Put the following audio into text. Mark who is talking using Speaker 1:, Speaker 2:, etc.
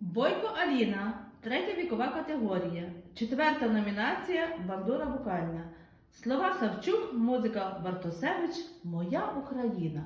Speaker 1: Бойко Аліна, третя вікова категорія. Четверта номінація Бандура вокальна. Слова Савчук, музика Бартосевич Моя Україна.